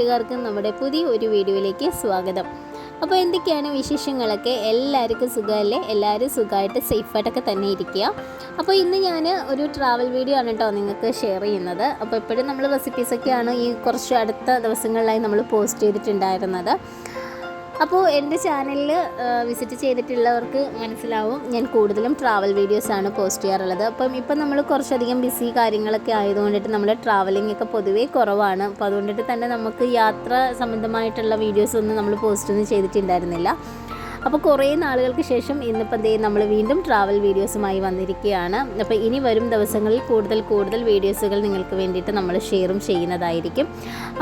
കൂട്ടുകാർക്കും നമ്മുടെ പുതിയ ഒരു വീഡിയോയിലേക്ക് സ്വാഗതം. അപ്പോൾ എന്തൊക്കെയാണ് വിശേഷങ്ങളൊക്കെ? എല്ലാവർക്കും സുഖമല്ലേ? എല്ലാവരും സുഖമായിട്ട് സേഫായിട്ടൊക്കെ തന്നെ ഇരിക്കുക. അപ്പോൾ ഇന്ന് ഞാൻ ഒരു ട്രാവൽ വീഡിയോ ആണ് കേട്ടോ നിങ്ങൾക്ക് ഷെയർ ചെയ്യുന്നത്. അപ്പോൾ എപ്പോഴും നമ്മൾ റെസിപ്പീസൊക്കെയാണ് ഈ കുറച്ച് അടുത്ത ദിവസങ്ങളിലായി നമ്മൾ പോസ്റ്റ് ചെയ്തിട്ടുണ്ടായിരുന്നത്. അപ്പോൾ എന്റെ ചാനലിൽ വിസിറ്റ് ചെയ്തിട്ടുള്ളവർക്ക് മനസ്സിലാവും ഞാൻ കൂടുതലും ട്രാവൽ വീഡിയോസാണ് പോസ്റ്റ് ചെയ്യാറുള്ളത്. അപ്പം ഇപ്പം നമ്മൾ കുറച്ചധികം ബിസി കാര്യങ്ങളൊക്കെ ആയതുകൊണ്ടിട്ട് നമ്മൾ ട്രാവലിംഗ് ഒക്കെ പൊതുവേ കുറവാണ്. അപ്പോൾ അതുകൊണ്ടിട്ട് തന്നെ നമുക്ക് യാത്ര സംബന്ധമായിട്ടുള്ള വീഡിയോസ് ഒന്നും നമ്മൾ പോസ്റ്റ് ഒന്നും ചെയ്തിട്ടുണ്ടായിരുന്നില്ല. അപ്പോൾ കുറേ നാളുകൾക്ക് ശേഷം ഇന്നിപ്പം ദേ നമ്മൾ വീണ്ടും ട്രാവൽ വീഡിയോസുമായി വന്നിരിക്കുകയാണ്. അപ്പോൾ ഇനി വരും ദിവസങ്ങളിൽ കൂടുതൽ കൂടുതൽ വീഡിയോസുകൾ നിങ്ങൾക്ക് വേണ്ടിയിട്ട് നമ്മൾ ഷെയറും ചെയ്യുന്നതായിരിക്കും.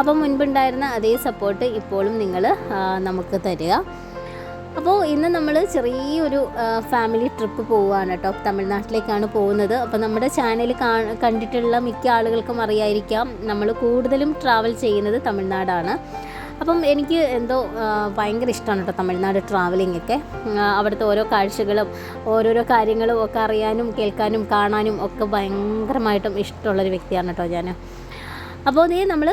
അപ്പോൾ മുൻപുണ്ടായിരുന്ന അതേ സപ്പോർട്ട് ഇപ്പോഴും നിങ്ങൾ നമുക്ക് തരിക. അപ്പോൾ ഇന്ന് നമ്മൾ ചെറിയൊരു ഫാമിലി ട്രിപ്പ് പോവുകയാണ് കേട്ടോ. തമിഴ്നാട്ടിലേക്കാണ് പോകുന്നത്. അപ്പോൾ നമ്മുടെ ചാനൽ കണ്ടിട്ടുള്ള മിക്ക ആളുകൾക്കും അറിയായിരിക്കാം നമ്മൾ കൂടുതലും ട്രാവൽ ചെയ്യുന്നത് തമിഴ്നാടാണ്. അപ്പം എനിക്ക് എന്തോ ഭയങ്കര ഇഷ്ടമാണ് കേട്ടോ തമിഴ്നാട് ട്രാവലിംഗ് ഒക്കെ അവിടുത്തെ ഓരോ കാഴ്ചകളും ഓരോരോ കാര്യങ്ങളും ഒക്കെ അറിയാനും കേൾക്കാനും കാണാനും ഒക്കെ ഭയങ്കരമായിട്ടും ഇഷ്ടമുള്ളൊരു വ്യക്തിയാണ് കേട്ടോ ഞാൻ അപ്പോൾ ഇതേ നമ്മൾ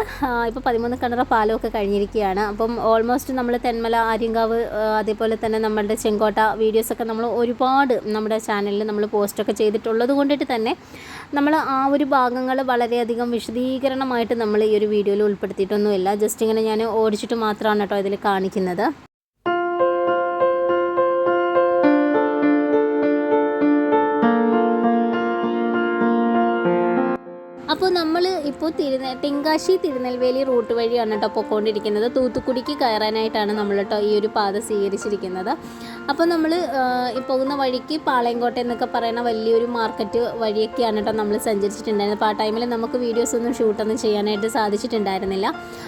ഇപ്പോൾ പതിമൂന്ന് കിണറ പാലമൊക്കെ കഴിഞ്ഞിരിക്കുകയാണ്. അപ്പം ഓൾമോസ്റ്റ് നമ്മൾ തെന്മല ആര്യങ്കാവ് അതേപോലെ തന്നെ നമ്മളുടെ ചെങ്കോട്ട വീഡിയോസൊക്കെ നമ്മൾ ഒരുപാട് നമ്മുടെ ചാനലിൽ നമ്മൾ പോസ്റ്റൊക്കെ ചെയ്തിട്ടുള്ളത് കൊണ്ടിട്ട് തന്നെ നമ്മൾ ആ ഒരു ഭാഗങ്ങൾ വളരെയധികം വിശദീകരണമായിട്ട് നമ്മൾ ഈ ഒരു വീഡിയോയിൽ ഉൾപ്പെടുത്തിയിട്ടൊന്നുമില്ല. ജസ്റ്റ് ഇങ്ങനെ ഞാൻ ഓടിച്ചിട്ട് മാത്രമാണ് കേട്ടോ ഇതിൽ കാണിക്കുന്നത്. ഇപ്പോൾ തിരുനെ തെങ്കാശി തിരുനെൽവേലി റൂട്ട് വഴിയാണ് കേട്ടോ പൊക്കോണ്ടിരിക്കുന്നത്. തൂത്തുക്കുടിക്ക് കയറാനായിട്ടാണ് നമ്മൾ കേട്ടോ ഈ ഒരു പാത സ്വീകരിച്ചിരിക്കുന്നത്. അപ്പോൾ നമ്മൾ ഈ പോകുന്ന വഴിക്ക് പാളയംകോട്ട എന്നൊക്കെ പറയുന്ന വലിയൊരു മാർക്കറ്റ് വഴിയൊക്കെയാണ് കേട്ടോ നമ്മൾ സഞ്ചരിച്ചിട്ടുണ്ടായിരുന്നത്. അപ്പോൾ ആ ടൈമിൽ നമുക്ക് വീഡിയോസ് ഒന്നും ഷൂട്ടൊന്നും ചെയ്യാനായിട്ട് സാധിച്ചിട്ടുണ്ടായിരുന്നില്ല.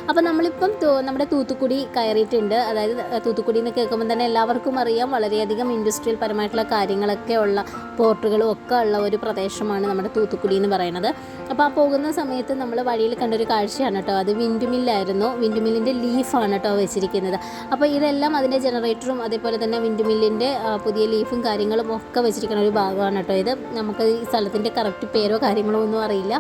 അപ്പോൾ നമ്മളിപ്പം നമ്മുടെ തൂത്തുക്കുടി കയറിയിട്ടുണ്ട്. അതായത് തൂത്തുക്കുടി എന്ന് കേൾക്കുമ്പോൾ തന്നെ എല്ലാവർക്കും അറിയാം വളരെയധികം ഇൻഡസ്ട്രിയൽ പരമായിട്ടുള്ള കാര്യങ്ങളൊക്കെ ഉള്ള പോർട്ടുകളും ഒക്കെ ഉള്ള ഒരു പ്രദേശമാണ് നമ്മുടെ തൂത്തുക്കുടി എന്ന് പറയുന്നത്. അപ്പോൾ ആ പോകുന്ന സമയത്ത് നമ്മൾ വഴിയിൽ കണ്ടൊരു കാഴ്ചയാണ് കേട്ടോ. അത് വിൻഡുമില്ലായിരുന്നു. വിൻഡുമില്ലിന്റെ ലീഫാണ് കേട്ടോ വെച്ചിരിക്കുന്നത്. അപ്പോൾ ഇതെല്ലാം അതിന്റെ ജനറേറ്ററും അതേപോലെ തന്നെ വിൻഡുമില്ലിന്റെ പുതിയ ലീഫും കാര്യങ്ങളും ഒക്കെ വെച്ചിരിക്കുന്ന ഒരു ഭാഗമാണ് കേട്ടോ ഇത്. നമുക്ക് ഈ സ്ഥലത്തിന്റെ കറക്റ്റ് പേരോ കാര്യങ്ങളോ ഒന്നും അറിയില്ല.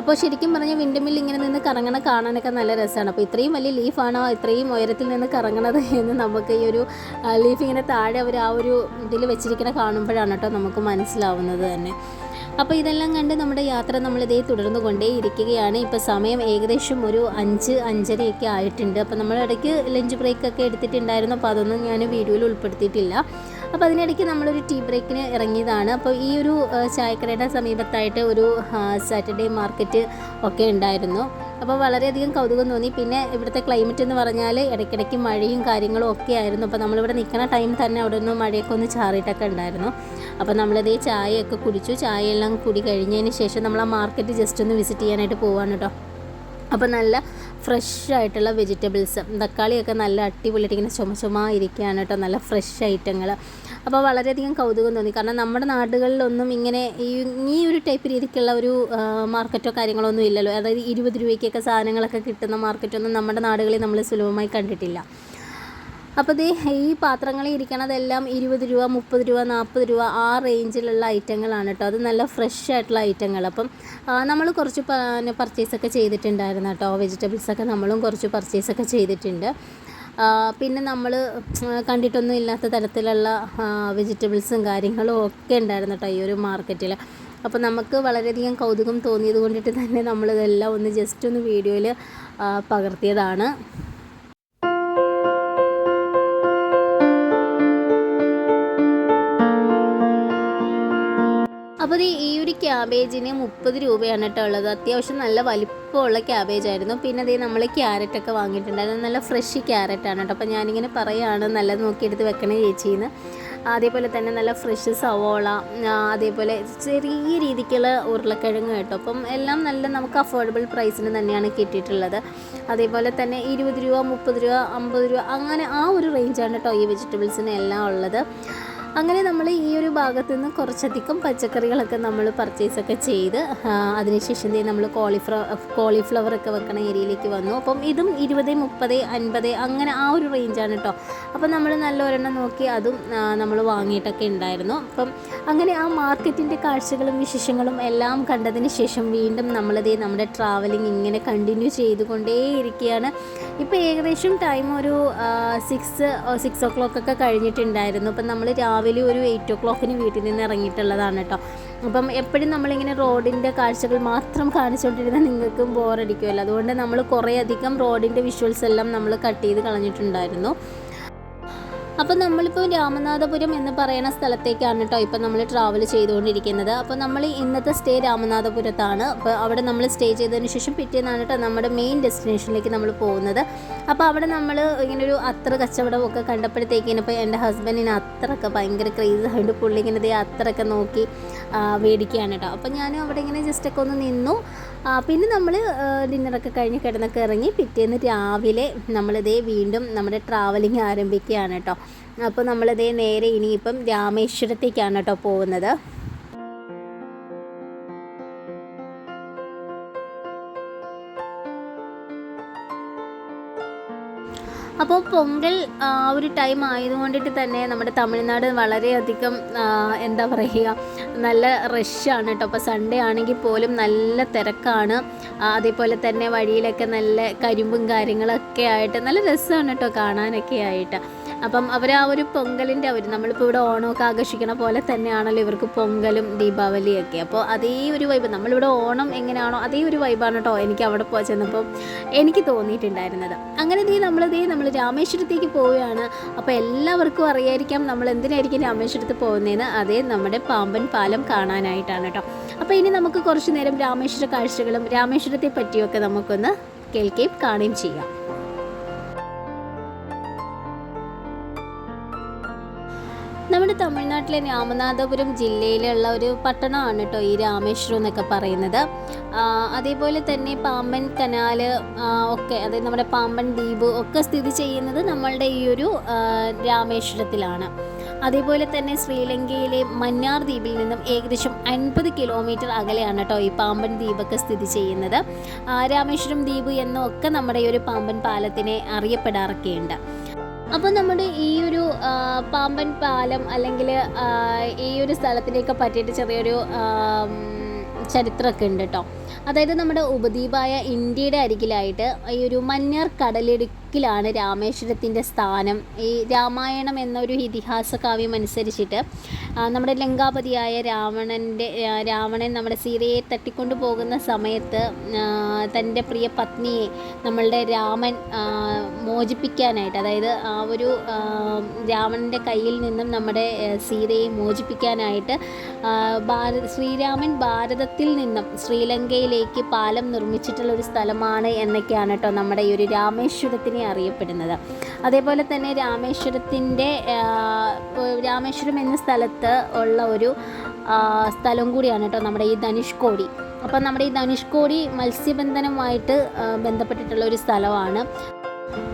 അപ്പോൾ ശരിക്കും പറഞ്ഞാൽ വിൻഡുമിൽ ഇങ്ങനെ നിന്ന് കറങ്ങണ കാണാനൊക്കെ നല്ല രസമാണ് അപ്പോൾ ഇത്രയും വലിയ ലീഫാണോ ഇത്രയും ഉയരത്തിൽ നിന്ന് കറങ്ങണത് എന്ന് നമുക്ക് ഈ ഒരു ലീഫ് ഇങ്ങനെ താഴെ അവർ ആ ഒരു ഇതിൽ വെച്ചിരിക്കണ കാണുമ്പോഴാണ് കേട്ടോ നമുക്ക് മനസ്സിലാവുന്നത് തന്നെ. അപ്പോൾ ഇതെല്ലാം കണ്ട് നമ്മുടെ യാത്ര നമ്മളിതേ തുടർന്നു കൊണ്ടേ ഇരിക്കുകയാണ് ഇപ്പോൾ സമയം ഏകദേശം ഒരു അഞ്ച് അഞ്ചരയൊക്കെ ആയിട്ടുണ്ട്. അപ്പോൾ നമ്മൾ ഇടയ്ക്ക് ലഞ്ച് ബ്രേക്കൊക്കെ എടുത്തിട്ടുണ്ടായിരുന്നു. അപ്പോൾ അതൊന്നും ഞാൻ വീഡിയോയിൽ ഉൾപ്പെടുത്തിയിട്ടില്ല. അപ്പോൾ അതിനിടയ്ക്ക് നമ്മളൊരു ടീ ബ്രേക്കിന് ഇറങ്ങിയതാണ്. അപ്പോൾ ഈ ഒരു ചായക്കടയുടെ സമീപത്തായിട്ട് ഒരു സാറ്റർഡേ മാർക്കറ്റ് ഒക്കെ ഉണ്ടായിരുന്നു. അപ്പോൾ വളരെയധികം കൗതുകം തോന്നി. പിന്നെ ഇവിടുത്തെ ക്ലൈമറ്റ് എന്ന് പറഞ്ഞാൽ ഇടയ്ക്കിടയ്ക്ക് മഴയും കാര്യങ്ങളും ഒക്കെ ആയിരുന്നു. അപ്പോൾ നമ്മളിവിടെ നിൽക്കുന്ന ടൈം തന്നെ അവിടെ നിന്ന് മഴയൊക്കെ ഒന്ന് ചാറിയിട്ടൊക്കെ ഉണ്ടായിരുന്നു. അപ്പോൾ നമ്മളിതേ ചായയൊക്കെ കുടിച്ചു. ചായയെല്ലാം കുടി കഴിഞ്ഞതിന് ശേഷം നമ്മൾ ആ മാർക്കറ്റ് ജസ്റ്റ് ഒന്ന് വിസിറ്റ് ചെയ്യാനായിട്ട് പോവാണ് കേട്ടോ. അപ്പോൾ നല്ല ഫ്രഷ് ആയിട്ടുള്ള വെജിറ്റബിൾസ്. തക്കാളിയൊക്കെ നല്ല അടിപൊളിയായിട്ട് ഇങ്ങനെ ചുമ ചുമ ഇരിക്കുകയാണ് കേട്ടോ. നല്ല ഫ്രഷ് ഐറ്റങ്ങൾ. അപ്പോൾ വളരെയധികം കൗതുകം തോന്നി. കാരണം നമ്മുടെ നാടുകളിലൊന്നും ഇങ്ങനെ ഈ ഈ ഒരു ടൈപ്പ് രീതിക്കുള്ള ഒരു മാർക്കറ്റോ കാര്യങ്ങളോ ഒന്നും ഇല്ലല്ലോ. അതായത് ഇരുപത് രൂപയ്ക്കൊക്കെ സാധനങ്ങളൊക്കെ കിട്ടുന്ന മാർക്കറ്റൊന്നും നമ്മുടെ നാടുകളിൽ നമ്മൾ സുലഭമായി കണ്ടിട്ടില്ല. അപ്പോൾ ദേ ഈ പാത്രങ്ങളിൽ ഇരിക്കണതെല്ലാം ഇരുപത് രൂപ മുപ്പത് രൂപ നാൽപ്പത് രൂപ ആ റേഞ്ചിലുള്ള ഐറ്റങ്ങളാണ് കേട്ടോ. അത് നല്ല ഫ്രഷ് ആയിട്ടുള്ള ഐറ്റങ്ങൾ. അപ്പം നമ്മൾ കുറച്ച് പർച്ചേസൊക്കെ ചെയ്തിട്ടുണ്ടായിരുന്നു കേട്ടോ. വെജിറ്റബിൾസൊക്കെ നമ്മളും കുറച്ച് പർച്ചേസൊക്കെ ചെയ്തിട്ടുണ്ട്. പിന്നെ നമ്മൾ കണ്ടിട്ടൊന്നും ഇല്ലാത്ത തരത്തിലുള്ള വെജിറ്റബിൾസും കാര്യങ്ങളും ഒക്കെ ഉണ്ടായിരുന്നു കേട്ടോ ഈ ഒരു മാർക്കറ്റിൽ അപ്പോൾ നമുക്ക് വളരെയധികം കൗതുകം തോന്നിയത് കൊണ്ടിട്ട് തന്നെ നമ്മളിതെല്ലാം ഒന്ന് ജസ്റ്റ് ഒന്ന് വീഡിയോയിൽ പകർത്തിയതാണ്. അപ്പോൾ ഈ ഒരു ക്യാബേജിന് മുപ്പത് രൂപയാണ് കേട്ടോ ഉള്ളത്. അത്യാവശ്യം നല്ല വലിപ്പമുള്ള ക്യാബേജ് ആയിരുന്നു പിന്നെ അതേ നമ്മൾ ക്യാരറ്റൊക്കെ വാങ്ങിയിട്ടുണ്ടായിരുന്നു. നല്ല ഫ്രഷ് ക്യാരറ്റാണ് കേട്ടോ. അപ്പോൾ ഞാനിങ്ങനെ പറയുകയാണ് നല്ലത് നോക്കിയെടുത്ത് വെക്കണേ ചേച്ചിന്ന്. അതേപോലെ തന്നെ നല്ല ഫ്രഷ് സവോള അതേപോലെ ചെറിയ രീതിക്കുള്ള ഉരുളക്കിഴങ്ങ് കേട്ടോ. അപ്പം എല്ലാം നല്ല നമുക്ക് അഫോർഡബിൾ പ്രൈസിന് തന്നെയാണ് കിട്ടിയിട്ടുള്ളത്. അതേപോലെ തന്നെ ഇരുപത് രൂപ മുപ്പത് രൂപ അമ്പത് രൂപ അങ്ങനെ ആ ഒരു റേഞ്ചാണ് കേട്ടോ ഈ വെജിറ്റബിൾസിന് എല്ലാം ഉള്ളത്. അങ്ങനെ നമ്മൾ ഈ ഒരു ഭാഗത്ത് നിന്ന് കുറച്ചധികം പച്ചക്കറികളൊക്കെ നമ്മൾ പർച്ചേസൊക്കെ ചെയ്ത് അതിനുശേഷം നമ്മൾ കോളിഫ്ലവർ കോളിഫ്ലവർ ഒക്കെ വെക്കണ ഏരിയയിലേക്ക് വന്നു. അപ്പം ഇതും ഇരുപത് മുപ്പത് അൻപത് അങ്ങനെ ആ ഒരു റേഞ്ചാണ് കേട്ടോ അപ്പം നമ്മൾ നല്ല ഒരെണ്ണം നോക്കി അതും നമ്മൾ വാങ്ങിയിട്ടൊക്കെ ഉണ്ടായിരുന്നു. അപ്പം അങ്ങനെ ആ മാർക്കറ്റിന്റെ കാഴ്ചകളും വിശേഷങ്ങളും എല്ലാം കണ്ടതിന് ശേഷം വീണ്ടും നമ്മളതേ നമ്മുടെ ട്രാവലിംഗ് ഇങ്ങനെ കണ്ടിന്യൂ ചെയ്തുകൊണ്ടേ ഇരിക്കുകയാണ് ഇപ്പോൾ ഏകദേശം ടൈം ഒരു സിക്സ് സിക്സ് ഓ ക്ലോക്ക് ഒക്കെ കഴിഞ്ഞിട്ടുണ്ടായിരുന്നു. അപ്പം നമ്മൾ രാവിലെ ഒരു എയ്റ്റ് ഓ ക്ലോക്കിന് വീട്ടിൽ നിന്ന് ഇറങ്ങിയിട്ടുള്ളതാണ് കേട്ടോ. അപ്പം എപ്പോഴും നമ്മളിങ്ങനെ റോഡിന്റെ കാഴ്ചകൾ മാത്രം കാണിച്ചുകൊണ്ടിരുന്നാൽ നിങ്ങൾക്കും ബോറടിക്കുമല്ലോ അതുകൊണ്ട് നമ്മൾ കുറേ അധികം റോഡിന്റെ വിഷ്വൽസ് എല്ലാം നമ്മൾ കട്ട് ചെയ്ത് കളഞ്ഞിട്ടുണ്ടായിരുന്നു. അപ്പോൾ നമ്മളിപ്പോൾ രാമനാഥപുരം എന്ന് പറയുന്ന സ്ഥലത്തേക്കാണ് കേട്ടോ ഇപ്പം നമ്മൾ ട്രാവൽ ചെയ്തുകൊണ്ടിരിക്കുന്നത്. അപ്പോൾ നമ്മൾ ഇന്നത്തെ സ്റ്റേ രാമനാഥപുരത്താണ്. അപ്പോൾ അവിടെ നമ്മൾ സ്റ്റേ ചെയ്തതിന് ശേഷം പിറ്റേന്നാണ് കേട്ടോ നമ്മുടെ മെയിൻ ഡെസ്റ്റിനേഷനിലേക്ക് നമ്മൾ പോകുന്നത്. അപ്പോൾ അവിടെ നമ്മൾ ഇങ്ങനെ ഒരു അത്ര കച്ചവടമൊക്കെ കണ്ടപ്പോഴത്തേക്കിന് ഇപ്പോൾ എന്റെ ഹസ്ബൻഡിന് അത്രയൊക്കെ ഭയങ്കര ക്രേസ് ആയിട്ട് പുള്ളി ഇങ്ങനെ അത്രയൊക്കെ നോക്കി മേടിക്കുകയാണ് കേട്ടോ. അപ്പോൾ ഞാനും അവിടെ ഇങ്ങനെ ജസ്റ്റ് ഒക്കെ ഒന്ന് നിന്നു. പിന്നെ നമ്മൾ ഡിന്നറൊക്കെ കഴിഞ്ഞ് കിടന്നൊക്കെ ഇറങ്ങി പിറ്റേന്ന് രാവിലെ നമ്മളിതേ വീണ്ടും നമ്മുടെ ട്രാവലിംഗ് ആരംഭിക്കുകയാണ് കേട്ടോ. അപ്പോൾ നമ്മളിതേ നേരെ ഇനിയിപ്പം രാമേശ്വരത്തേക്കാണ് കേട്ടോ പോകുന്നത്. അപ്പോൾ പൊങ്കൽ ഒരു ടൈം ആയതുകൊണ്ടിട്ട് തന്നെ നമ്മുടെ തമിഴ്നാട് വളരെയധികം എന്താ പറയുക നല്ല റഷാണ് കേട്ടോ. അപ്പോൾ സൺഡേ ആണെങ്കിൽ പോലും നല്ല തിരക്കാണ്. അതേപോലെ തന്നെ വഴിയിലൊക്കെ നല്ല കരിമ്പും കാര്യങ്ങളൊക്കെ ആയിട്ട് നല്ല രസമാണ് കേട്ടോ കാണാനൊക്കെ ആയിട്ട്. അപ്പം അവർ ആ ഒരു പൊങ്കലിന്റെ അവർ നമ്മളിപ്പോൾ ഇവിടെ ഓണമൊക്കെ ആഘോഷിക്കണ പോലെ തന്നെയാണല്ലോ ഇവർക്ക് പൊങ്കലും ദീപാവലിയൊക്കെ. അപ്പോൾ അതേ ഒരു വൈബ് നമ്മളിവിടെ ഓണം എങ്ങനെയാണോ അതേ ഒരു വൈബാണ് കേട്ടോ എനിക്ക് അവിടെ പോയി ചെന്നപ്പോൾ എനിക്ക് തോന്നിയിട്ടുണ്ടായിരുന്നത്. അങ്ങനെ ദേ നമ്മൾ ദേ നമ്മൾ രാമേശ്വരത്തേക്ക് പോവുകയാണ്. അപ്പോൾ എല്ലാവർക്കും അറിയായിരിക്കാം നമ്മൾ എന്തിനായിരിക്കും രാമേശ്വരത്ത് പോകുന്നതെന്ന്. അതേ നമ്മുടെ പാമ്പൻ പാലം കാണാനായിട്ടാണ് കേട്ടോ. അപ്പോൾ ഇനി നമുക്ക് കുറച്ച് നേരം രാമേശ്വര കാഴ്ചകളും രാമേശ്വരത്തെ പറ്റിയൊക്കെ നമുക്കൊന്ന് കേൾക്കുകയും കാണുകയും ചെയ്യാം. നമ്മുടെ തമിഴ്നാട്ടിലെ രാമനാഥപുരം ജില്ലയിലുള്ള ഒരു പട്ടണമാണ് കേട്ടോ ഈ രാമേശ്വരം എന്നൊക്കെ പറയുന്നത്. അതേപോലെ തന്നെ പാമ്പൻ കനാല് ഒക്കെ അതായത് നമ്മുടെ പാമ്പൻ ദ്വീപ് ഒക്കെ സ്ഥിതി ചെയ്യുന്നത് നമ്മളുടെ ഈ ഒരു രാമേശ്വരത്തിലാണ്. അതേപോലെ തന്നെ ശ്രീലങ്കയിലെ മന്നാർ ദ്വീപിൽ നിന്നും ഏകദേശം അൻപത് കിലോമീറ്റർ അകലെയാണ് കേട്ടോ ഈ പാമ്പൻ ദ്വീപൊക്കെ സ്ഥിതി ചെയ്യുന്നത്. രാമേശ്വരം ദ്വീപ് എന്നൊക്കെ നമ്മുടെ ഈ ഒരു പാമ്പൻ പാലത്തിനെ അറിയപ്പെടാറൊക്കെയുണ്ട്. അപ്പോൾ നമ്മുടെ ഈ ഒരു പാമ്പൻ പാലം അല്ലെങ്കിൽ ഈ ഒരു സ്ഥലത്തിനെയൊക്കെ പറ്റിയിട്ട് ചെറിയൊരു ചരിത്രമൊക്കെ ഉണ്ട് കേട്ടോ അതായത് നമ്മുടെ ഉപദ്വീപായ ഇന്ത്യയുടെ അരികിലായിട്ട് ഈ ഒരു മഞ്ഞാർ കടലിടുക്കിലാണ് രാമേശ്വരത്തിന്റെ സ്ഥാനം. ഈ രാമായണം എന്നൊരു ഇതിഹാസ കാവ്യം അനുസരിച്ചിട്ട് നമ്മുടെ ലങ്കാപതിയായ രാവണന്റെ രാവണൻ നമ്മുടെ സീതയെ തട്ടിക്കൊണ്ടു പോകുന്ന സമയത്ത് തന്റെ പ്രിയ പത്നിയെ നമ്മളുടെ രാമൻ മോചിപ്പിക്കാനായിട്ട് അതായത് ആ ഒരു രാവണന്റെ കയ്യിൽ നിന്നും നമ്മുടെ സീതയെ മോചിപ്പിക്കാനായിട്ട് ഭാരത ശ്രീരാമൻ ഭാരതത്തിൽ നിന്നും ശ്രീലങ്കയിലേക്ക് പാലം നിർമ്മിച്ചിട്ടുള്ള ഒരു സ്ഥലമാണ് എന്നൊക്കെയാണ് കേട്ടോ നമ്മുടെ ഈ ഒരു രാമേശ്വരത്തിനെ അറിയപ്പെടുന്നത്. അതേപോലെ തന്നെ രാമേശ്വരത്തിന്റെ രാമേശ്വരം എന്ന സ്ഥലത്ത് ഉള്ള ഒരു സ്ഥലം കൂടിയാണ് കേട്ടോ നമ്മുടെ ഈ ധനുഷ്കോടി. അപ്പം നമ്മുടെ ഈ ധനുഷ്കോടി മത്സ്യബന്ധനവുമായിട്ട് ബന്ധപ്പെട്ടിട്ടുള്ള ഒരു സ്ഥലമാണ്.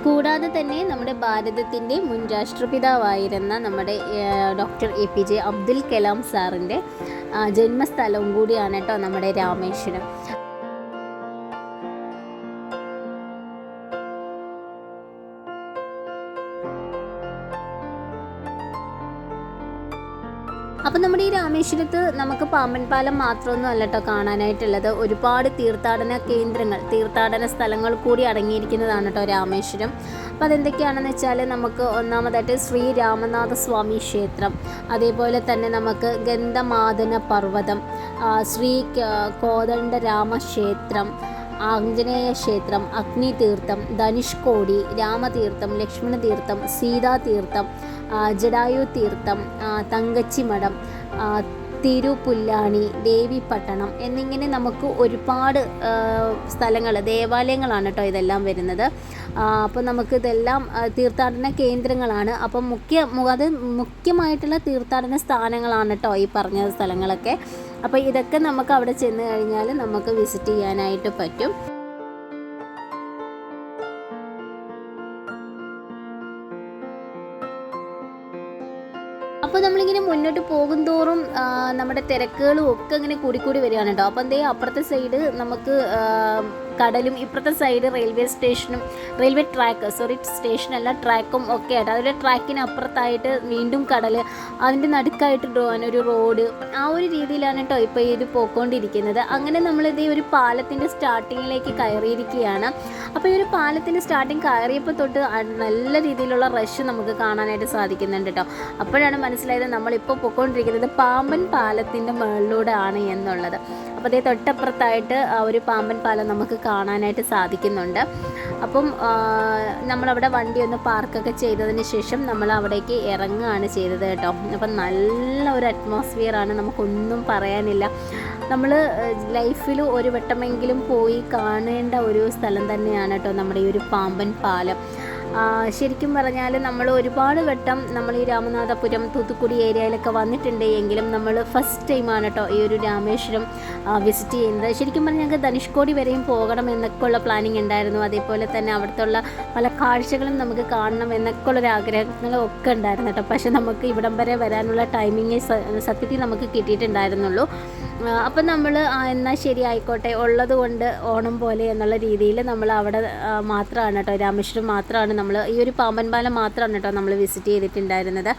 കൂടാതെ തന്നെ നമ്മുടെ ഭാരതത്തിന്റെ മുൻ രാഷ്ട്രപിതാവായിരുന്ന നമ്മുടെ doctor A P J Abdul Kalam സാറിന്റെ ജന്മസ്ഥലവും കൂടിയാണ് കേട്ടോ നമ്മുടെ രാമേശ്വരം. അപ്പം നമ്മുടെ ഈ രാമേശ്വരത്ത് നമുക്ക് പാമ്പൻ പാലം മാത്രമൊന്നും അല്ല കേട്ടോ കാണാനായിട്ടുള്ളത്. ഒരുപാട് തീർത്ഥാടന കേന്ദ്രങ്ങൾ തീർത്ഥാടന സ്ഥലങ്ങൾ കൂടി അടങ്ങിയിരിക്കുന്നതാണ് കേട്ടോ രാമേശ്വരം. അപ്പം അതെന്തൊക്കെയാണെന്ന് വെച്ചാൽ നമുക്ക് ഒന്നാമതായിട്ട് ശ്രീ രാമനാഥ സ്വാമി ക്ഷേത്രം അതേപോലെ തന്നെ നമുക്ക് ഗന്ധമാദന പർവതം ശ്രീ കോദണ്ഡ രാമക്ഷേത്രം ആഞ്ജനേയ ക്ഷേത്രം അഗ്നി തീർത്ഥം ധനുഷ്കോടി രാമതീർത്ഥം ലക്ഷ്മണ തീർത്ഥം സീതാതീർത്ഥം ആ, ജടായു തീർത്ഥം തങ്കച്ചി തങ്കച്ചിമഠം തിരുപുല്ലാണി ദേവിപട്ടണം എന്നിങ്ങനെ നമുക്ക് ഒരുപാട് സ്ഥലങ്ങൾ ദേവാലയങ്ങളാണ് കേട്ടോ ഇതെല്ലാം വരുന്നത്. അപ്പോൾ നമുക്ക് ഇതെല്ലാം തീർത്ഥാടന കേന്ദ്രങ്ങളാണ്. അപ്പം മുഖ്യ അത് മുഖ്യമായിട്ടുള്ള തീർത്ഥാടന സ്ഥാനങ്ങളാണ് കേട്ടോ ഈ പറഞ്ഞ സ്ഥലങ്ങളൊക്കെ. അപ്പോൾ ഇതൊക്കെ നമുക്ക് അവിടെ ചെന്ന് കഴിഞ്ഞാൽ നമുക്ക് വിസിറ്റ് ചെയ്യാനായിട്ട് പറ്റും. നമ്മുടെ തിരക്കുകളും ഒക്കെ ഇങ്ങനെ കൂടിക്കൂടി വരികയാണ് കേട്ടോ. അപ്പോൾ എന്തേ അപ്പുറത്തെ സൈഡ് നമുക്ക് കടലും ഇപ്പുറത്തെ സൈഡ് റെയിൽവേ സ്റ്റേഷനും റെയിൽവേ ട്രാക്ക് സോറി സ്റ്റേഷനല്ല ട്രാക്കും ഒക്കെ ആയിട്ട് അതിന്റെ ട്രാക്കിന് അപ്പുറത്തായിട്ട് വീണ്ടും കടൽ അതിന്റെ നടുക്കായിട്ട് ഒരു റോഡ് ആ ഒരു രീതിയിലാണ് കേട്ടോ ഇപ്പോൾ ഇത് പോയിക്കൊണ്ടിരിക്കുന്നത്. അങ്ങനെ നമ്മളിത് ഒരു പാലത്തിന്റെ സ്റ്റാർട്ടിങ്ങിലേക്ക് കയറിയിരിക്കുകയാണ്. അപ്പോൾ ഈ ഒരു പാലത്തിന്റെ സ്റ്റാർട്ടിങ് കയറിയപ്പോൾ തൊട്ട് നല്ല രീതിയിലുള്ള റഷ് നമുക്ക് കാണാനായിട്ട് സാധിക്കുന്നുണ്ട് കേട്ടോ. അപ്പോഴാണ് മനസ്സിലായത് നമ്മളിപ്പോൾ പൊയ്ക്കൊണ്ടിരിക്കുന്നത് പാമ്പൻ പാലത്തിന്റെ മുകളിലൂടെ ആണ് എന്നുള്ളത്. അപ്പോൾ അതേ തൊട്ടപ്പുറത്തായിട്ട് ആ ഒരു പാമ്പൻ പാലം നമുക്ക് കാണാനായിട്ട് സാധിക്കുന്നുണ്ട്. അപ്പം നമ്മളവിടെ വണ്ടി ഒന്ന് പാർക്കൊക്കെ ചെയ്തതിന് ശേഷം നമ്മൾ അവിടേക്ക് ഇറങ്ങുകയാണ് ചെയ്തത് കേട്ടോ. അപ്പം നല്ല ഒരു അറ്റ്മോസ്ഫിയറാണ് നമുക്കൊന്നും പറയാനില്ല. നമ്മൾ ലൈഫിൽ ഒരു വട്ടമെങ്കിലും പോയി കാണേണ്ട ഒരു സ്ഥലം തന്നെയാണ് കേട്ടോ നമ്മുടെ ഈ ഒരു പാമ്പൻ പാലം. ശരിക്കും പറഞ്ഞാൽ നമ്മൾ ഒരുപാട് വട്ടം നമ്മൾ ഈ രാമനാഥപുരം തൂത്തുക്കുടി ഏരിയയിലൊക്കെ വന്നിട്ടുണ്ട് എങ്കിലും നമ്മൾ ഫസ്റ്റ് ടൈമാണ് കേട്ടോ ഈ ഒരു രാമേശ്വരം വിസിറ്റ് ചെയ്യുന്നത്. ശരിക്കും പറഞ്ഞാൽ ഞങ്ങൾക്ക് ധനുഷ്കോടി വരെയും പോകണം എന്നൊക്കെ ഉള്ള പ്ലാനിങ് ഉണ്ടായിരുന്നു. അതേപോലെ തന്നെ അവിടുത്തെ പല കാഴ്ചകളും നമുക്ക് കാണണം എന്നൊക്കെ ഉള്ളൊരു ആഗ്രഹങ്ങളും ഒക്കെ ഉണ്ടായിരുന്നു കേട്ടോ പക്ഷേ നമുക്ക് ഇവിടം വരെ വരാനുള്ള ടൈമിങ് സത്യത്തിൽ നമുക്ക് കിട്ടിയിട്ടുണ്ടായിരുന്നുള്ളൂ. അപ്പം നമ്മൾ എന്നാൽ ശരി ആയിക്കോട്ടെ ഉള്ളത് കൊണ്ട് ഓണം പോലെ എന്നുള്ള രീതിയിൽ നമ്മൾ അവിടെ മാത്രമാണ് കേട്ടോ രാമേശ്വരം മാത്രമാണ് നമ്മൾ ഈ ഒരു പാമ്പൻ പാലം മാത്രമാണ് കേട്ടോ നമ്മൾ വിസിറ്റ് ചെയ്തിട്ടുണ്ടായിരുന്നത്.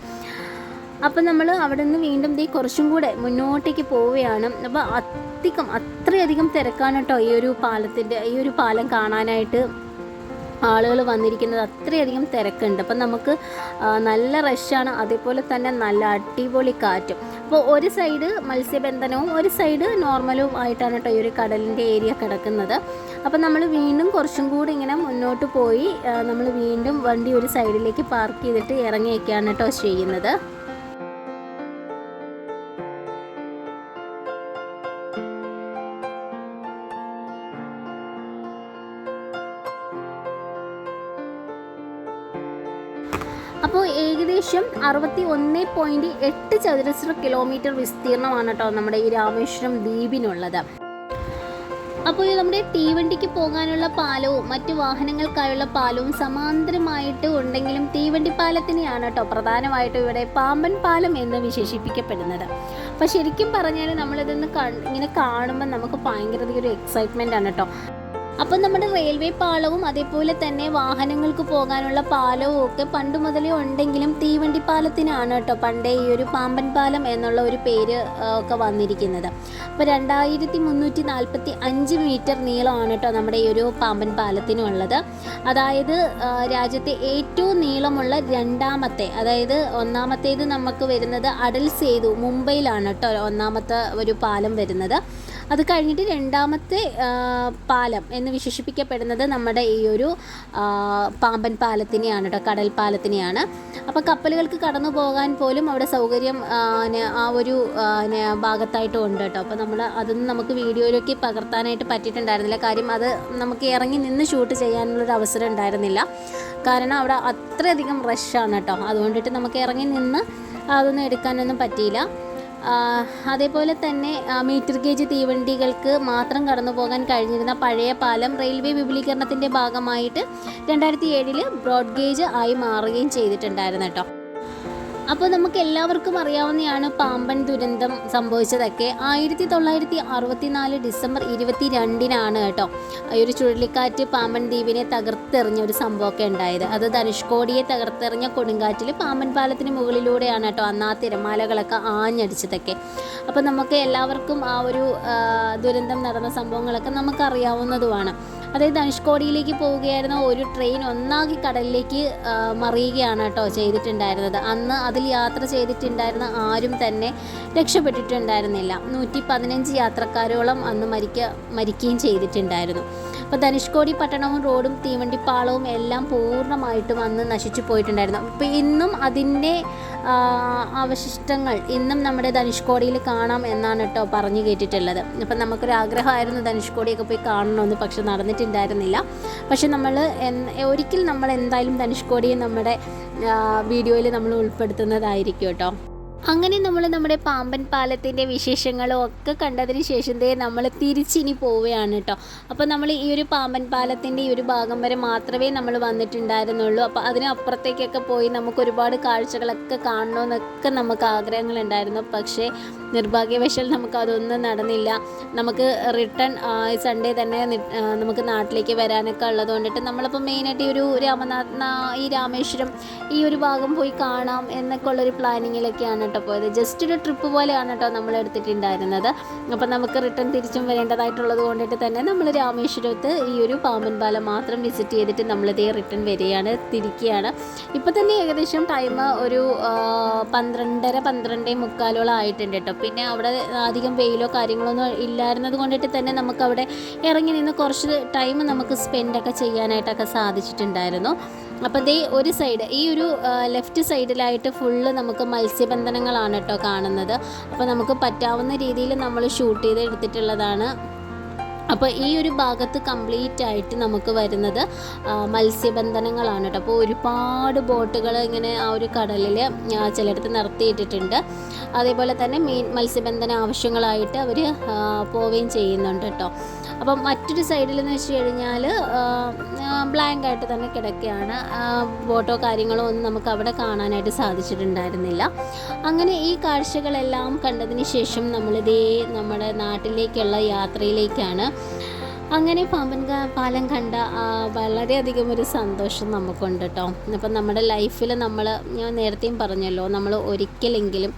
അപ്പം നമ്മൾ അവിടെ നിന്ന് വീണ്ടും ദേ കുറച്ചും കൂടെ മുന്നോട്ടേക്ക് പോവുകയാണ്. അപ്പോൾ അധികം അത്രയധികം തിരക്കാണ് കേട്ടോ ഈ ഒരു പാലത്തിന്റെ ഈ ഒരു പാലം കാണാനായിട്ട് ആളുകൾ വന്നിരിക്കുന്നത്. അത്രയധികം തിരക്കുണ്ട്. അപ്പം നമുക്ക് നല്ല റഷാണ് അതേപോലെ തന്നെ നല്ല അടിപൊളി കാറ്റും. അപ്പോൾ ഒരു സൈഡ് മത്സ്യബന്ധനവും ഒരു സൈഡ് നോർമലും ആയിട്ടാണ് കേട്ടോ ഈ ഒരു കടലിന്റെ ഏരിയ കിടക്കുന്നത്. അപ്പോൾ നമ്മൾ വീണ്ടും കുറച്ചും കൂടി ഇങ്ങനെ മുന്നോട്ട് പോയി നമ്മൾ വീണ്ടും വണ്ടി ഒരു സൈഡിലേക്ക് പാർക്ക് ചെയ്തിട്ട് ഇറങ്ങിയൊക്കെയാണ് കേട്ടോ ചെയ്യുന്നത്. അറുപത്തി ഒന്ന് പോയിന്റ് എട്ട് ചതുരശ്ര കിലോമീറ്റർ വിസ്തീർണമാണ് കേട്ടോ നമ്മുടെ ഈ രാമേശ്വരം ദ്വീപിനുള്ളത്. അപ്പോൾ ഈ നമ്മുടെ തീവണ്ടിക്ക് പോകാനുള്ള പാലവും മറ്റു വാഹനങ്ങൾക്കായുള്ള പാലവും സമാന്തരമായിട്ട് ഉണ്ടെങ്കിലും തീവണ്ടി പാലത്തിനെയാണ് കേട്ടോ പ്രധാനമായിട്ടും ഇവിടെ പാമ്പൻ പാലം എന്ന് വിശേഷിപ്പിക്കപ്പെടുന്നത്. അപ്പോൾ ശരിക്കും പറഞ്ഞാൽ നമ്മളിതൊന്ന് ഇങ്ങനെ കാണുമ്പോൾ നമുക്ക് ഭയങ്കര ഒരു എക്സൈറ്റ്മെന്റ് ആണ് കേട്ടോ. അപ്പം നമ്മുടെ റെയിൽവേ പാളവും അതേപോലെ തന്നെ വാഹനങ്ങൾക്ക് പോകാനുള്ള പാലവും ഒക്കെ പണ്ട് മുതലേ ഉണ്ടെങ്കിലും തീവണ്ടി പാലത്തിനാണ് കേട്ടോ പണ്ടേ ഈ ഒരു പാമ്പൻ പാലം എന്നുള്ള ഒരു പേര് ഒക്കെ വന്നിരിക്കുന്നത്. അപ്പോൾ രണ്ടായിരത്തി മുന്നൂറ്റി നാൽപ്പത്തി അഞ്ച് മീറ്റർ നീളമാണ് കേട്ടോ നമ്മുടെ ഈ ഒരു പാമ്പൻ പാലത്തിനുള്ളത്. അതായത് രാജ്യത്തെ ഏറ്റവും നീളമുള്ള രണ്ടാമത്തെ അതായത് ഒന്നാമത്തേത് നമുക്ക് വരുന്നത് അടൽ സേതു മുംബൈയിലാണ് കേട്ടോ ഒന്നാമത്തെ ഒരു പാലം വരുന്നത്. അത് കഴിഞ്ഞിട്ട് രണ്ടാമത്തെ പാലം എന്ന് വിശേഷിപ്പിക്കപ്പെടുന്നത് നമ്മുടെ ഈ ഒരു പാമ്പൻ പാലത്തിനെയാണ് കേട്ടോ കടൽ പാലത്തിനെയാണ്. അപ്പോൾ കപ്പലുകൾക്ക് കടന്നു പോകാൻ പോലും അവിടെ സൗകര്യം ആ, ഒരു ഭാഗത്തായിട്ട് ഉണ്ട് കേട്ടോ അപ്പോൾ നമ്മൾ അതൊന്നും നമുക്ക് വീഡിയോയിലേക്ക് പകർത്താനായിട്ട് പറ്റിയിട്ടുണ്ടായിരുന്നില്ല. കാര്യം അത് നമുക്ക് ഇറങ്ങി നിന്ന് ഷൂട്ട് ചെയ്യാനുള്ളൊരു അവസരം ഉണ്ടായിരുന്നില്ല. കാരണം അവിടെ അത്രയധികം റഷാണ് കേട്ടോ അതുകൊണ്ടിട്ട് നമുക്ക് ഇറങ്ങി നിന്ന് അതൊന്നും എടുക്കാനൊന്നും പറ്റിയില്ല. അതേപോലെ തന്നെ മീറ്റർ ഗേജ് തീവണ്ടികൾക്ക് മാത്രം കടന്നു പോകാൻ കഴിഞ്ഞിരുന്ന പഴയ പാലം റെയിൽവേ വിപുലീകരണത്തിന്റെ ഭാഗമായിട്ട് രണ്ടായിരത്തി ഏഴിൽ ബ്രോഡ് ഗേജ് ആയി മാറുകയും ചെയ്തിട്ടുണ്ടായിരുന്നു കേട്ടോ. അപ്പോൾ നമുക്ക് എല്ലാവർക്കും അറിയാവുന്നതാണ് പാമ്പൻ ദുരന്തം സംഭവിച്ചതൊക്കെ. ആയിരത്തി തൊള്ളായിരത്തി അറുപത്തിനാല് ഡിസംബർ ഇരുപത്തി രണ്ടിനാണ് കേട്ടോ ഈ ഒരു ചുഴലിക്കാറ്റ് പാമ്പൻ ദ്വീപിനെ തകർത്തെറിഞ്ഞ ഒരു സംഭവമൊക്കെ ഉണ്ടായത്. അത് ധനുഷ്കോടിയെ തകർത്തെറിഞ്ഞ കൊടുങ്കാറ്റിൽ പാമ്പൻ പാലത്തിന് മുകളിലൂടെയാണ് കേട്ടോ അന്ന് ആ തിരമാലകളൊക്കെ ആഞ്ഞടിച്ചതൊക്കെ. അപ്പോൾ നമുക്ക് എല്ലാവർക്കും ആ ഒരു ദുരന്തം നടന്ന സംഭവങ്ങളൊക്കെ നമുക്കറിയാവുന്നതുമാണ്. അതായത് ധനുഷ്കോടിയിലേക്ക് പോവുകയായിരുന്ന ഒരു ട്രെയിൻ ഒന്നാകി കടലിലേക്ക് മറിയുകയാണ് കേട്ടോ ചെയ്തിട്ടുണ്ടായിരുന്നത്. അന്ന് അതിൽ യാത്ര ചെയ്തിട്ടുണ്ടായിരുന്ന ആരും തന്നെ രക്ഷപ്പെട്ടിട്ടുണ്ടായിരുന്നില്ല. നൂറ്റി പതിനഞ്ച് യാത്രക്കാരോളം അന്ന് മരിക്ക മരിക്കുകയും ചെയ്തിട്ടുണ്ടായിരുന്നു. അപ്പോൾ ധനുഷ്കോടി പട്ടണവും റോഡും തീവണ്ടിപ്പാളവും എല്ലാം പൂർണമായിട്ടും അന്ന് നശിച്ചു പോയിട്ടുണ്ടായിരുന്നു. അപ്പോൾ ഇന്നും അതിന്റെ അവശിഷ്ടങ്ങൾ ഇന്നും നമ്മുടെ ധനുഷ്കോടിയിൽ കാണാം എന്നാണ് കേട്ടോ പറഞ്ഞു കേട്ടിട്ടുള്ളത്. അപ്പം നമുക്കൊരു ആഗ്രഹമായിരുന്നു ധനുഷ്കോടിയൊക്കെ പോയി കാണണമെന്ന് പക്ഷെ നടന്നിട്ടുണ്ടായിരുന്നില്ല. പക്ഷെ നമ്മൾ ഒരിക്കൽ നമ്മൾ എന്തായാലും ധനുഷ്കോടിയെ നമ്മുടെ വീഡിയോയിൽ നമ്മൾ ഉൾപ്പെടുത്തുന്നതായിരിക്കും കേട്ടോ. അങ്ങനെ നമ്മൾ നമ്മുടെ പാമ്പൻ പാലത്തിന്റെ വിശേഷങ്ങളും ഒക്കെ കണ്ടതിന് ശേഷം ദേ നമ്മൾ തിരിച്ചിനി പോവുകയാണ് കേട്ടോ അപ്പോൾ നമ്മൾ ഈ ഒരു പാമ്പൻ പാലത്തിന്റെ ഈ ഒരു ഭാഗം വരെ മാത്രമേ നമ്മൾ വന്നിട്ടുണ്ടായിരുന്നുള്ളൂ. അപ്പോൾ അതിനപ്പുറത്തേക്കൊക്കെ പോയി നമുക്ക് ഒരുപാട് കാഴ്ചകളൊക്കെ കാണണമെന്നൊക്കെ നമുക്ക് ആഗ്രഹങ്ങളുണ്ടായിരുന്നു. പക്ഷേ നിർഭാഗ്യവശാൽ നമുക്ക് അതൊന്നും നടന്നില്ല. നമുക്ക് റിട്ടേൺ സൺഡേ തന്നെ നമുക്ക് നാട്ടിലേക്ക് വരാനൊക്കെ ഉള്ളത് കൊണ്ടിട്ട് നമ്മളിപ്പോൾ മെയിനായിട്ട് ഈ ഒരു രാമനാഥ ഈ രാമേശ്വരം ഈ ഒരു ഭാഗം പോയി കാണാം എന്നൊക്കെ ഉള്ളൊരു പ്ലാനിങ്ങിലൊക്കെയാണ് കേട്ടോ പോയത്. ജസ്റ്റ് ഒരു ട്രിപ്പ് പോലെയാണ് കേട്ടോ നമ്മൾ എടുത്തിട്ടുണ്ടായിരുന്നത്. അപ്പം നമുക്ക് റിട്ടേൺ തിരിച്ചും വരേണ്ടതായിട്ടുള്ളത് കൊണ്ടിട്ട് തന്നെ നമ്മൾ രാമേശ്വരത്ത് ഈ ഒരു പാമ്പൻ പാലം മാത്രം വിസിറ്റ് ചെയ്തിട്ട് നമ്മളിതേ റിട്ടേൺ വരികയാണ് തിരിക്കുകയാണ്. ഇപ്പം തന്നെ ഏകദേശം ടൈം ഒരു പന്ത്രണ്ടര പന്ത്രണ്ടേ മുക്കാലോളം ആയിട്ടുണ്ട് കേട്ടോ. പിന്നെ അവിടെ അധികം വെയിലോ കാര്യങ്ങളൊന്നും ഇല്ലായിരുന്നത് കൊണ്ടിട്ട് തന്നെ നമുക്ക് അവിടെ ഇറങ്ങി നിന്ന് കുറച്ച് ടൈം നമുക്ക് സ്പെൻഡൊക്കെ ചെയ്യാനായിട്ടൊക്കെ സാധിച്ചിട്ടുണ്ടായിരുന്നു. അപ്പോൾ ദേ ഒരു സൈഡ് ഈ ഒരു ലെഫ്റ്റ് സൈഡിലായിട്ട് ഫുള്ള് നമുക്ക് മത്സ്യബന്ധനങ്ങളാണ് കേട്ടോ കാണുന്നത്. അപ്പോൾ നമുക്ക് പറ്റാവുന്ന രീതിയിൽ നമ്മൾ ഷൂട്ട് ചെയ്ത് എടുത്തിട്ടുള്ളതാണ് അപ്പോൾ ഈ ഒരു ഭാഗത്ത് കംപ്ലീറ്റ് ആയിട്ട് നമുക്ക് വരുന്നത് മത്സ്യബന്ധനങ്ങളാണ് കേട്ടോ. അപ്പോൾ ഒരുപാട് ബോട്ടുകൾ ഇങ്ങനെ ആ ഒരു കടലിൽ ചിലയിടത്ത് നിർത്തിയിട്ടിട്ടുണ്ട്. അതേപോലെ തന്നെ മീൻ മത്സ്യബന്ധന ആവശ്യങ്ങളായിട്ട് അവർ പോവുകയും ചെയ്യുന്നുണ്ട് കേട്ടോ. അപ്പം മറ്റൊരു സൈഡിൽ എന്ന് വെച്ച് കഴിഞ്ഞാൽ ബ്ലാങ്ക് ആയിട്ട് തന്നെ കിടക്കുകയാണ് ബോട്ടോ കാര്യങ്ങളോ ഒന്നും നമുക്ക് അവിടെ കാണാനായിട്ട് സാധിച്ചിട്ടുണ്ടായിരുന്നില്ല. അങ്ങനെ ഈ കാഴ്ചകളെല്ലാം കണ്ടതിന് ശേഷം നമ്മളിതേ നമ്മുടെ നാട്ടിലേക്കുള്ള യാത്രയിലേക്കാണ് അങ്ങനെ പാമ്പൻ പാലം കണ്ട വളരെയധികം ഒരു സന്തോഷം നമുക്കുണ്ട് കേട്ടോ അപ്പം നമ്മുടെ ലൈഫിൽ നമ്മൾ ഞാൻ നേരത്തെയും പറഞ്ഞല്ലോ നമ്മൾ ഒരിക്കലെങ്കിലും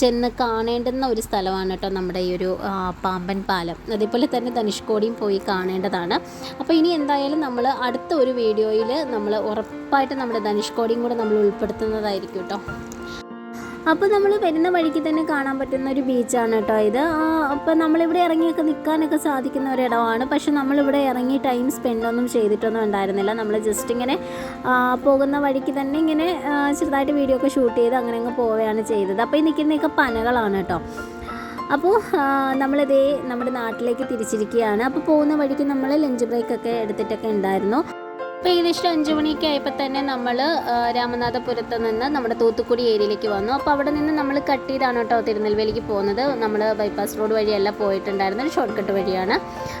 ചെന്ന് കാണേണ്ടുന്ന ഒരു സ്ഥലമാണ് കേട്ടോ നമ്മുടെ ഈ ഒരു പാമ്പൻ പാലം. അതേപോലെ തന്നെ ധനുഷ്കോടിയും പോയി കാണേണ്ടതാണ്. അപ്പോൾ ഇനി എന്തായാലും നമ്മൾ അടുത്ത ഒരു വീഡിയോയിൽ നമ്മൾ ഉറപ്പായിട്ട് നമ്മുടെ ധനുഷ്കോടിയും കൂടെ നമ്മൾ ഉൾപ്പെടുത്തുന്നതായിരിക്കും കേട്ടോ അപ്പോൾ നമ്മൾ വരുന്ന വഴിക്ക് തന്നെ കാണാൻ പറ്റുന്ന ഒരു ബീച്ചാണ് കേട്ടോ ഇത്. അപ്പോൾ നമ്മളിവിടെ ഇറങ്ങിയൊക്കെ നിൽക്കാനൊക്കെ സാധിക്കുന്ന ഒരു ഒരിടമാണ് പക്ഷെ നമ്മളിവിടെ ഇറങ്ങി ടൈം സ്പെൻഡ് ഒന്നും ചെയ്തിട്ടൊന്നും ഉണ്ടായിരുന്നില്ല. നമ്മൾ ജസ്റ്റ് ഇങ്ങനെ പോകുന്ന വഴിക്ക് തന്നെ ഇങ്ങനെ ചെറുതായിട്ട് വീഡിയോ ഒക്കെ ഷൂട്ട് ചെയ്ത് അങ്ങനെ അങ്ങ് പോവുകയാണ് ചെയ്തത്. അപ്പോൾ ഈ നിൽക്കുന്നതൊക്കെ പനകളാണ് കേട്ടോ. അപ്പോൾ നമ്മളിതേ നമ്മുടെ നാട്ടിലേക്ക് തിരിച്ചിരിക്കുകയാണ്. അപ്പോൾ പോകുന്ന വഴിക്ക് നമ്മൾ ലഞ്ച് ബ്രേക്കൊക്കെ എടുത്തിട്ടൊക്കെ ഉണ്ടായിരുന്നു. അപ്പോൾ ഏകദേശം അഞ്ച് മണിയൊക്കെ ആയപ്പോൾ തന്നെ നമ്മൾ രാമനാഥപുരത്ത് നിന്ന് നമ്മുടെ തൂത്തുക്കുടി ഏരിയയിലേക്ക് വന്നു. അപ്പോൾ അവിടെ നിന്ന് നമ്മൾ കട്ട് ചെയ്താണ് കേട്ടോ തിരുനെൽവേലിക്ക് പോകുന്നത്. നമ്മൾ ബൈപ്പാസ് റോഡ് വഴിയല്ല പോയിട്ടുണ്ടായിരുന്നത് ഒരു ഷോർട്ട് കട്ട് വഴിയാണ്.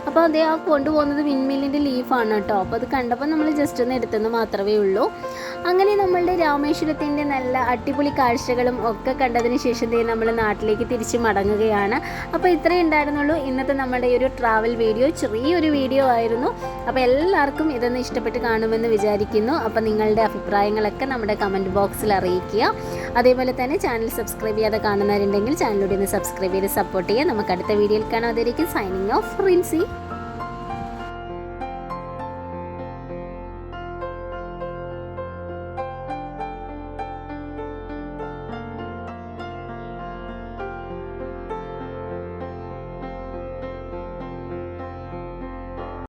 അപ്പോൾ അതേ ആ കൊണ്ടുപോകുന്നത് വിൻമില്ലിന്റെ ലീഫാണ് കേട്ടോ. അപ്പോൾ അത് കണ്ടപ്പോൾ നമ്മൾ ജസ്റ്റ് ഒന്ന് എടുത്തെന്ന് മാത്രമേ ഉള്ളൂ. അങ്ങനെ നമ്മളുടെ രാമേശ്വരത്തിന്റെ നല്ല അടിപൊളി കാഴ്ചകളും ഒക്കെ കണ്ടതിന് ശേഷം നമ്മൾ നാട്ടിലേക്ക് തിരിച്ച് മടങ്ങുകയാണ്. അപ്പോൾ ഇത്രയേ ഉണ്ടായിരുന്നുള്ളൂ. ഇന്നത്തെ നമ്മുടെ ഈ ഒരു ട്രാവൽ വീഡിയോ ചെറിയൊരു വീഡിയോ ആയിരുന്നു. അപ്പോൾ എല്ലാവർക്കും ഇതൊന്ന് ഇഷ്ടപ്പെട്ട് കാണുമെന്ന് വിചാരിക്കുന്നു. അപ്പോൾ നിങ്ങളുടെ അഭിപ്രായങ്ങളൊക്കെ നമ്മുടെ കമന്റ് ബോക്സിൽ അറിയിക്കുക. അതേപോലെ തന്നെ ചാനൽ സബ്സ്ക്രൈബ് ചെയ്യാതെ കാണുന്നവരുണ്ടെങ്കിൽ ചാനലിലൂടെ ഒന്ന് സബ്സ്ക്രൈബ് ചെയ്ത് സപ്പോർട്ട് ചെയ്യുക. നമുക്ക് അടുത്ത വീഡിയോയിൽ കാണാതിരിക്കും സൈനിങ് ഓഫ് റിൻസി